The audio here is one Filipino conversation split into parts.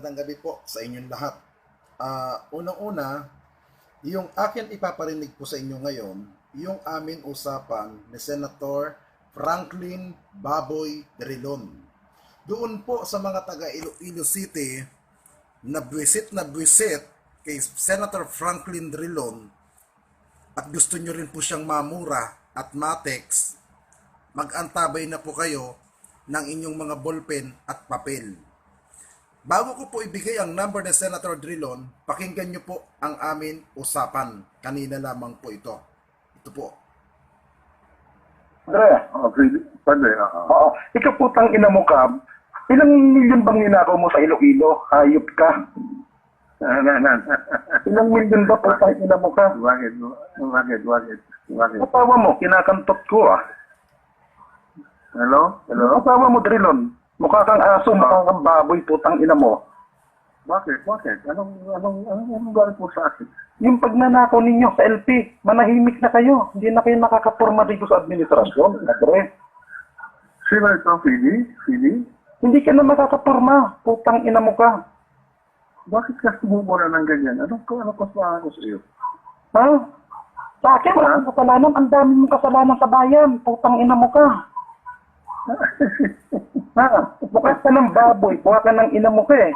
Magandang gabi po sa inyong lahat. Ah, unang-una, yung akin ipaparinig po sa inyo ngayon, yung aming usapan ni Senator Franklin Baboy Drilon. Doon po sa mga taga Iloilo City, na buwisit na buwisit kay Senator Franklin Drilon at gusto nyo rin po siyang mamura at matex, mag-antabay na po kayo ng inyong mga ballpen at papel. Bago ko po ibigay ang number ni Senator Drilon, pakinggan nyo po ang amin usapan. Kanina lamang po ito. Ito po. Andre, Oh, really? Pwede, oo. Ikaw putang ina mo ka. Ilang milyon bang ninakaw mo sa Iloilo? Hayop ka. Ah. Ilang milyon ba putang ina mo ka? Bakit? Bakit? Bakit? Bakit? Asawa mo, kinakantot ko ah. Hello? Hello? Asawa mo, Drilon. Mukha kang aso, mukha kang baboy, putang ina mo. Bakit? Bakit? Anong, anong, anong, anong galing po sa akin? Yung pagnanakaw ninyo sa LP, manahimik na kayo. Hindi na kayo nakakaporma dito sa administrasyon. Andre, Sino ito? Fili? Fili? hindi ka na makakaporma. Putang ina mo ka. Bakit ka sumumura ng ganyan? Anong, anong kasalanan ko sa iyo? Ha? Sa akin, wala kang kasalanan. Ang dami mong kasalanan sa bayan. Putang ina mo ka. Ha? Mukha ka ng baboy. Mukha ka ng ina mo ka eh.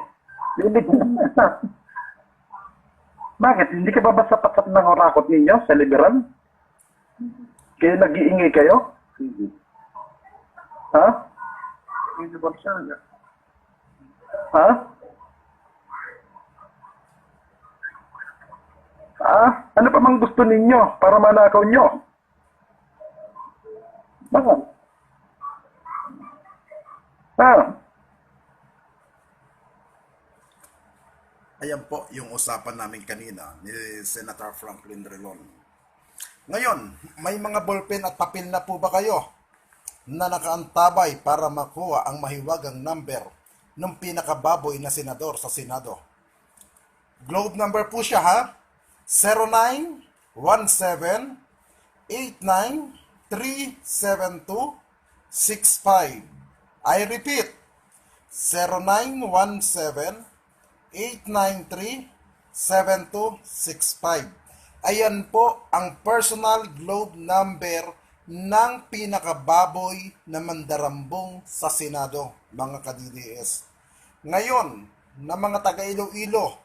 Bakit? Hindi ka ba ba sapat ng orakot ninyo sa liberal? Kaya nag-iingay kayo? Ha? Fili Barsaga. Ha? Ha? Ano pa mang gusto ninyo para manakaw nyo? Bakit? Ha? Ayan po yung usapan namin kanina ni Senator Franklin Drilon. Ngayon, may mga ballpen at papel na po ba kayo na nakaantabay para makuha ang mahiwagang number ng pinakababoy na senador sa Senado? Globe number po siya ha? 0917-89-372-65. I repeat, 0917-893-7265. Ayan po ang personal globe number ng pinakababoy na mandarambong sa Senado, mga ka-DDS. Ngayon, na mga taga Iloilo,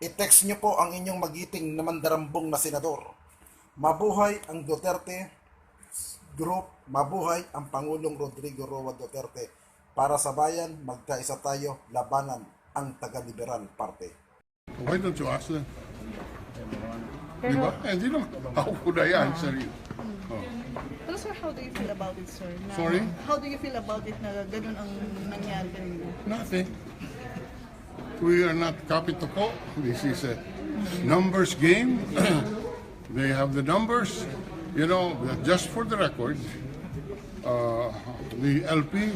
i-text nyo po ang inyong magiting na mandarambong na senador. Mabuhay ang Duterte Group, mabuhay ang Pangulong Rodrigo Roa Duterte. Para sa bayan, magkaisa tayo, labanan ang taga-liberal parte. Why don't you ask them? Di ba? Eh, di naman. How could I answer you? Oh. Pero sir, how do you feel about it, sir? Na, Sorry? How do you feel about it na ganun ang nangyari kanina? Nothing. We are not copy to call. This is a numbers game. they have the numbers. You know, just for the record, uh, the LP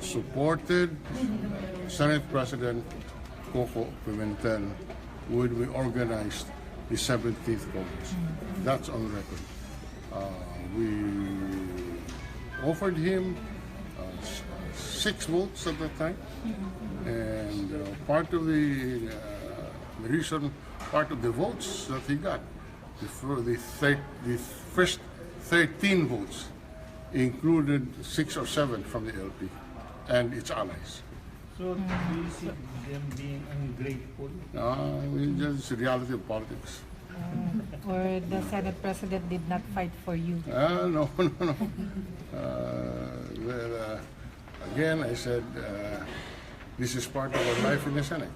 supported Senate President Coco Pimentel when we organized the 17th Congress. That's on record. Uh, we offered him uh, six votes at that time, and uh, part of the, uh, the reason, part of the votes that he got, the, fir- the, thir- the first 13 votes included six or seven from the LP and its allies. So, do you see them being ungrateful? Uh, it's just reality of politics. or the Senate President did not fight for you. Uh, no, no, no. Uh, well, uh, again, I said uh, this is part of our life in the Senate.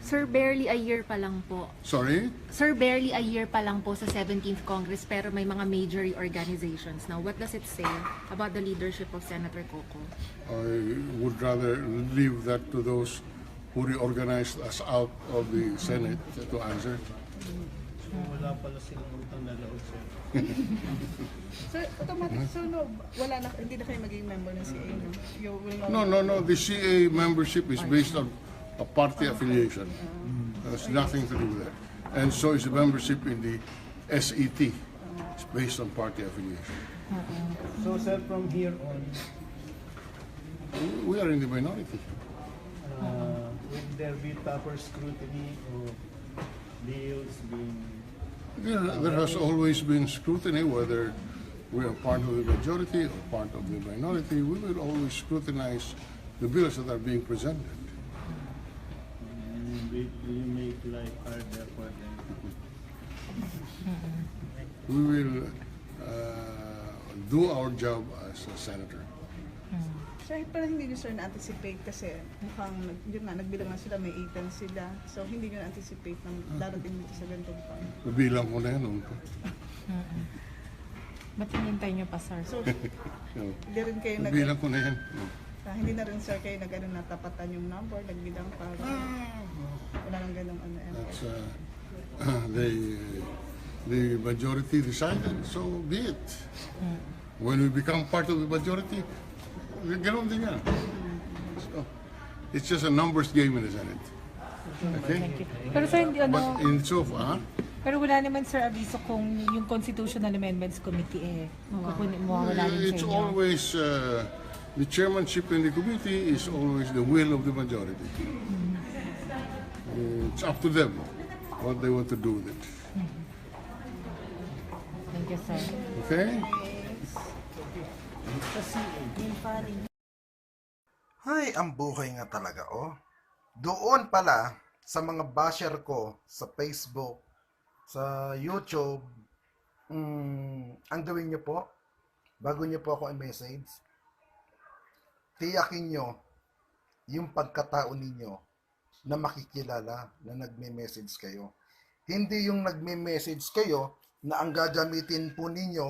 Sir, barely a year pa lang po. Sorry? Sir, barely a year pa lang po sa 17th Congress pero may mga major organizations now. What does it say about the leadership of Senator Coco? I would rather leave that to those who reorganized us out of the Senate to answer. So, wala pala silang utang na loob, sir. Sir, automatic, so no, wala na, hindi na kayo magiging member ng CA, no? You will not... No, no, no. The CA membership is based on a party affiliation. There's nothing to do with that. And so is the membership in the SET. It's based on party affiliation. So, sir, from here on, We are in the minority. uh, will there be tougher scrutiny of bills being There, there has always been scrutiny, whether we are part of the majority or part of the minority. We will always scrutinize the bills that are being presented. Will you make life harder for them? We will uh, do our job as a senator. So, kahit parang hindi nyo sir na-anticipate kasi mukhang, yun nga, nagbilang na sila, may 8 sila. So, hindi nyo na-anticipate na darating dito sa ganitong point. Bilang ko na yan. noon ko. Ba't hinintay niyo pa, sir? So, know, hindi rin kayo nag... Bilang ko na yan. Ah, hindi na rin sir kayo nag ano, natapatan yung number, nagbilang para wala nang ganong ano. That's, uh, the, the majority decided, so be it. When we become part of the majority, ganun din yan. So, it's just a numbers game in the Senate. Okay? Thank you. Pero sir, hindi But ano, in so far, pero wala naman sir aviso kung yung Constitutional Amendments Committee eh, kukunin mo wala rin sa it's inyo. always, uh, the chairmanship in the committee is always the will of the majority. It's up to them what they want to do with it. Thank you, sir. Okay? Ay, ang buhay nga talaga, oh. Doon pala, sa mga basher ko, sa Facebook, sa YouTube, mm, ang gawin nyo po, bago nyo po ako i-message, tiyakin nyo yung pagkatao ninyo na makikilala na nagme-message kayo. Hindi yung nagme-message kayo na ang gagamitin po ninyo,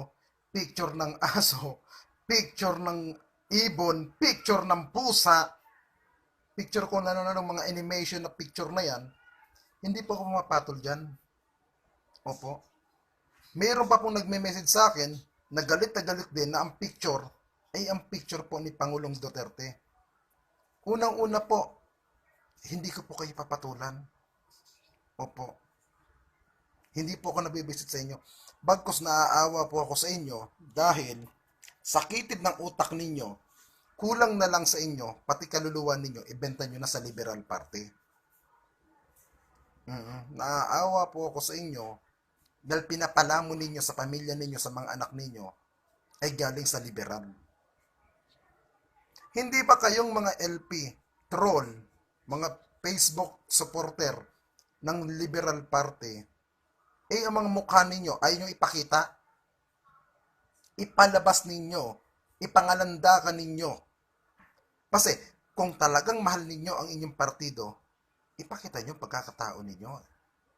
picture ng aso, picture ng ibon, picture ng pusa, picture ko na ng mga animation na picture na yan, hindi po ako pumapatol dyan. Opo. Meron pa pong nagme-message sa akin, na galit na galit din na ang picture ay ang picture po ni Pangulong Duterte. Unang-una po, hindi ko po kayo papatulan. Opo. Hindi po ako nabibisit sa inyo. Bagkos naaawa po ako sa inyo dahil sakitid ng utak ninyo, kulang na lang sa inyo, pati kaluluwa ninyo, ibenta nyo na sa Liberal Party. mm Naaawa po ako sa inyo dahil pinapalamo ninyo sa pamilya ninyo, sa mga anak ninyo, ay galing sa liberal. Hindi ba kayong mga LP, troll, mga Facebook supporter ng Liberal Party, eh ang mga mukha ninyo ay nyo ipakita? Ipalabas ninyo, ipangalandakan ninyo. Kasi kung talagang mahal ninyo ang inyong partido, ipakita nyo pagkakatao ninyo.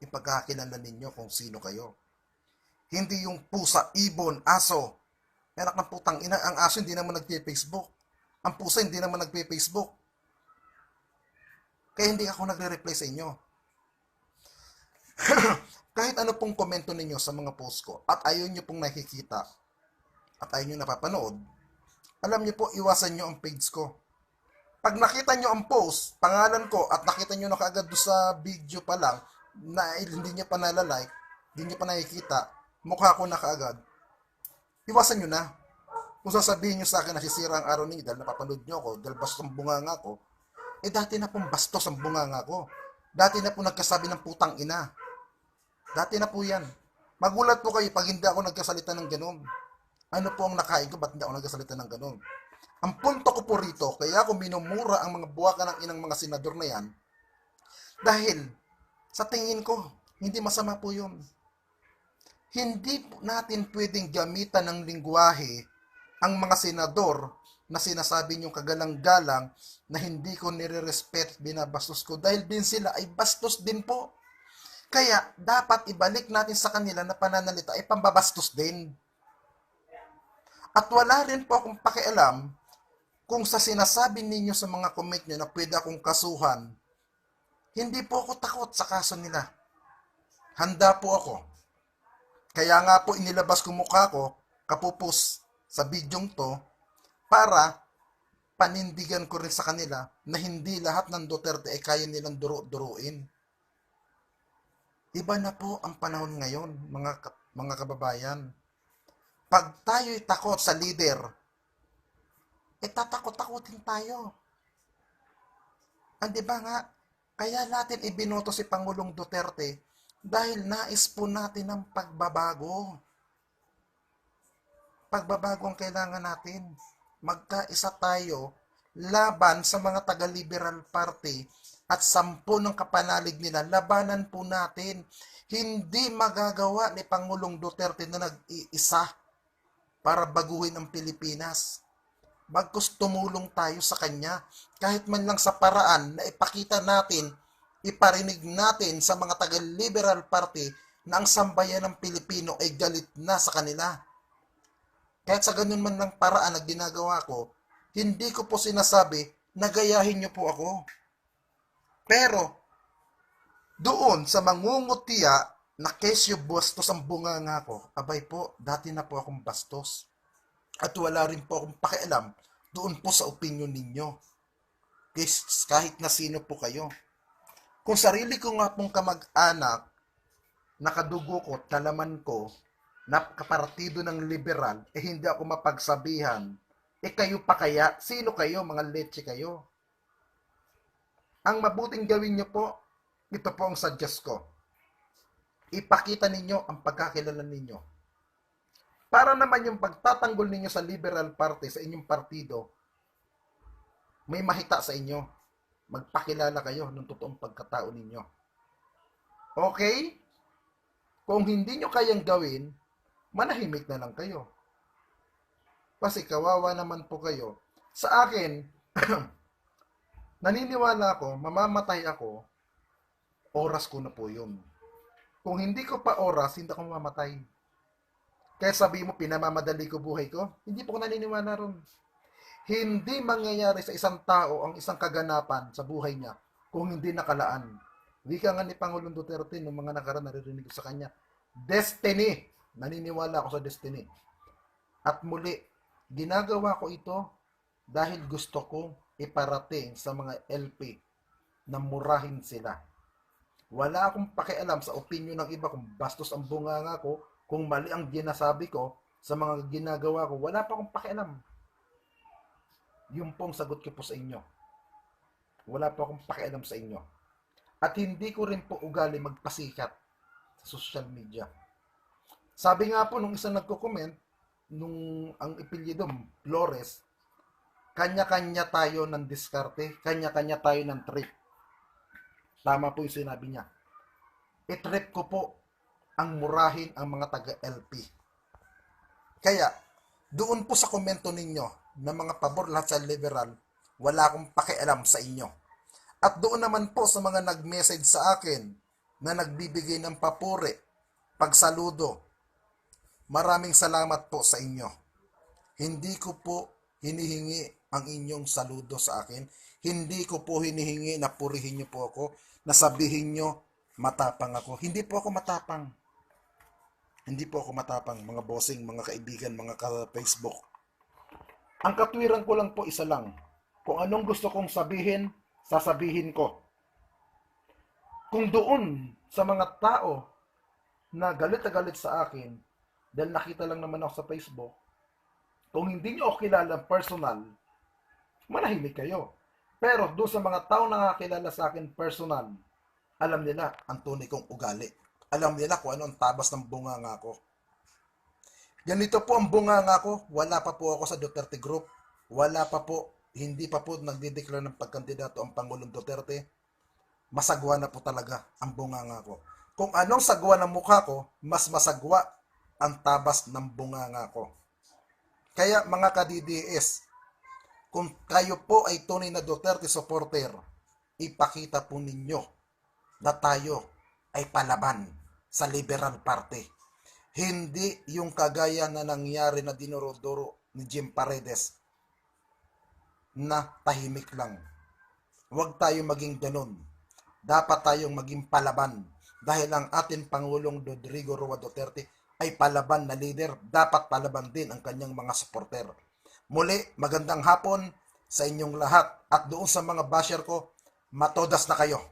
Ipagkakilala ninyo kung sino kayo. Hindi yung pusa, ibon, aso. Merak ng putang ina, ang aso hindi naman nagpe-Facebook. Ang pusa hindi naman nagpe-Facebook. Kaya hindi ako nagre-reply sa inyo. Kahit ano pong komento ninyo sa mga post ko at ayaw nyo pong nakikita at ayaw nyo napapanood, alam nyo po, iwasan nyo ang page ko. Pag nakita nyo ang post, pangalan ko, at nakita nyo na kaagad doon sa video pa lang, na hindi nyo pa nalalike, hindi nyo pa nakikita, mukha ko na kaagad, iwasan nyo na. Kung sasabihin nyo sa akin na sisira ang araw ninyo dahil napapanood nyo ako, dahil bastos ang bunganga ko, eh dati na pong bastos ang bunganga ko. Dati na po nagkasabi ng putang ina. Dati na po yan. Magulat po kayo pag hindi ako nagkasalita ng ganun. Ano po ang nakain ko, ba't hindi ako nagkasalita ng ganun? Ang punto ko po rito, kaya ako minumura ang mga buwaka ng inang mga senador na yan, dahil sa tingin ko, hindi masama po yun. Hindi natin pwedeng gamitan ng lingwahe ang mga senador na sinasabi niyong kagalang-galang na hindi ko nire-respect, binabastos ko dahil din sila ay bastos din po. Kaya dapat ibalik natin sa kanila na pananalita ay pambabastos din. At wala rin po akong pakialam kung sa sinasabi ninyo sa mga comment nyo na pwede akong kasuhan, hindi po ako takot sa kaso nila. Handa po ako. Kaya nga po inilabas ko mukha ko, kapupos sa bidyong to, para panindigan ko rin sa kanila na hindi lahat ng Duterte ay kaya nilang duro-duruin. Iba na po ang panahon ngayon, mga mga kababayan. Pag tayo'y takot sa leader, eh tatakot-takotin tayo. Ang di ba nga, Kaya natin ibinoto si Pangulong Duterte dahil nais po natin ng pagbabago. Pagbabago ang kailangan natin. Magkaisa tayo laban sa mga taga-liberal party at sampo ng kapanalig nila, labanan po natin. Hindi magagawa ni Pangulong Duterte na nag-iisa para baguhin ang Pilipinas. Bagkus tumulong tayo sa kanya kahit man lang sa paraan na ipakita natin, iparinig natin sa mga taga-liberal party na ang sambayan ng Pilipino ay galit na sa kanila. Kahit sa ganun man lang paraan na ginagawa ko, hindi ko po sinasabi na gayahin niyo po ako. Pero, doon sa mangungutya na kesyo bastos ang bunganga ko, abay po, dati na po akong bastos. At wala rin po akong pakialam doon po sa opinion ninyo. Kahit na sino po kayo. Kung sarili ko nga pong kamag-anak, nakadugo ko, talaman ko, na kapartido ng liberal, eh hindi ako mapagsabihan, eh kayo pa kaya? Sino kayo? Mga leche kayo. Ang mabuting gawin nyo po, ito po ang suggest ko. Ipakita ninyo ang pagkakilala ninyo. Para naman yung pagtatanggol ninyo sa Liberal Party, sa inyong partido, may mahita sa inyo. Magpakilala kayo ng totoong pagkatao ninyo. Okay? Kung hindi nyo kayang gawin, manahimik na lang kayo. Kasi kawawa naman po kayo. Sa akin, naniniwala ako, mamamatay ako, oras ko na po yun. Kung hindi ko pa oras, hindi ako mamamatay. Kaya sabi mo, pinamamadali ko buhay ko, hindi po ako naniniwala ron. Hindi mangyayari sa isang tao ang isang kaganapan sa buhay niya kung hindi nakalaan. Wika nga ni Pangulong Duterte nung mga nakaraan naririnig ko sa kanya, destiny. Naniniwala ako sa destiny. At muli, ginagawa ko ito dahil gusto ko iparating sa mga LP na murahin sila. Wala akong pakialam sa opinion ng iba kung bastos ang bunganga ko, kung mali ang ginasabi ko sa mga ginagawa ko. Wala pa akong pakialam. Yung pong sagot ko po sa inyo. Wala pa akong pakialam sa inyo. At hindi ko rin po ugali magpasikat sa social media. Sabi nga po nung isang nagko-comment, nung ang ipilyido, Flores, kanya-kanya tayo ng diskarte, kanya-kanya tayo ng trip. Tama po yung sinabi niya. I-trip ko po ang murahin ang mga taga-LP. Kaya, doon po sa komento ninyo na mga pabor lahat sa liberal, wala akong pakialam sa inyo. At doon naman po sa mga nag-message sa akin na nagbibigay ng papuri, pagsaludo, maraming salamat po sa inyo. Hindi ko po hinihingi ang inyong saludo sa akin. Hindi ko po hinihingi na purihin niyo po ako, na sabihin niyo matapang ako. Hindi po ako matapang. Hindi po ako matapang, mga bossing, mga kaibigan, mga ka-Facebook. Ang katwiran ko lang po isa lang. Kung anong gusto kong sabihin, sasabihin ko. Kung doon sa mga tao na galit na galit sa akin, dahil nakita lang naman ako sa Facebook, kung hindi nyo ako kilala personal, manahimik kayo. Pero doon sa mga tao na nakakilala sa akin personal, alam nila ang tunay kong ugali. Alam nila kung ano ang tabas ng bunganga ko. Ganito po ang bunganga ko. Wala pa po ako sa Duterte Group. Wala pa po, hindi pa po nagdideclare ng pagkandidato ang Pangulong Duterte. Masagwa na po talaga ang bunganga ko. Kung anong sagwa ng mukha ko, mas masagwa ang tabas ng bunganga ko. Kaya mga ka-DDS, kung kayo po ay tunay na Duterte supporter, ipakita po ninyo na tayo ay palaban sa Liberal Party. Hindi yung kagaya na nangyari na dinuro-duro ni Jim Paredes na tahimik lang. Huwag tayo maging ganun. Dapat tayong maging palaban dahil ang ating Pangulong Rodrigo Roa Duterte ay palaban na leader, dapat palaban din ang kanyang mga supporter. Muli, magandang hapon sa inyong lahat at doon sa mga basher ko, matodas na kayo.